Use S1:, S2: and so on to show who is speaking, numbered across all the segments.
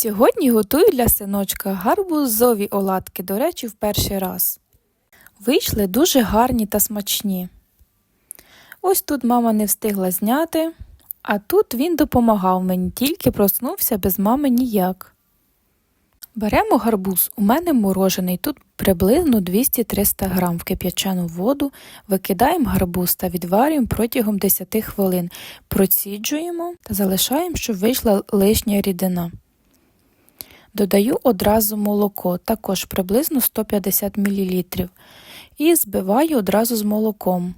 S1: Сьогодні готую для синочка гарбузові оладки, до речі, в перший раз. Вийшли дуже гарні та смачні. Ось тут мама не встигла зняти, а тут він допомагав мені, тільки проснувся без мами ніяк. Беремо гарбуз, у мене морожений, тут приблизно 200-300 грам в кип'ячену воду, викидаємо гарбуз та відварюємо протягом 10 хвилин, проціджуємо та залишаємо, щоб вийшла лишня рідина. Додаю одразу молоко, також приблизно 150 мл, і збиваю одразу з молоком.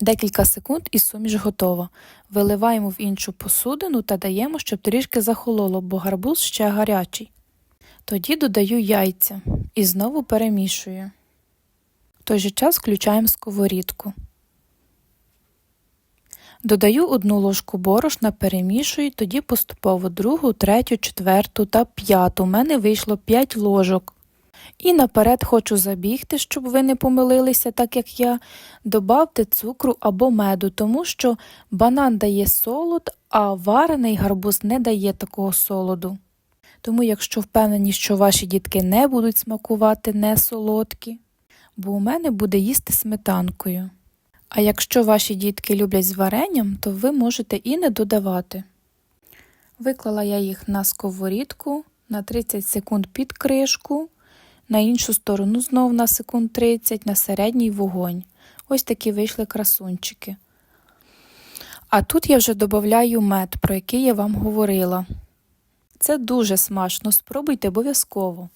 S1: Декілька секунд і суміш готова. Виливаємо в іншу посудину та даємо, щоб трішки захололо, бо гарбуз ще гарячий. Тоді додаю яйця і знову перемішую. В той же час включаємо сковорідку. Додаю одну ложку борошна, перемішую, тоді поступово другу, третю, четверту та п'яту. У мене вийшло 5 ложок. І наперед хочу забігти, щоб ви не помилилися, так як я. Добавте цукру або меду, тому що банан дає солод, а варений гарбуз не дає такого солоду. Тому, якщо впевнені, що ваші дітки не будуть смакувати не солодкі, бо у мене буде їсти сметанкою. А якщо ваші дітки люблять з варенням, то ви можете і не додавати. Виклала я їх на сковорідку на 30 секунд під кришку, на іншу сторону знов на секунд 30 на середній вогонь. Ось такі вийшли красунчики. А тут я вже додаю мед, про який я вам говорила. Це дуже смачно, спробуйте обов'язково.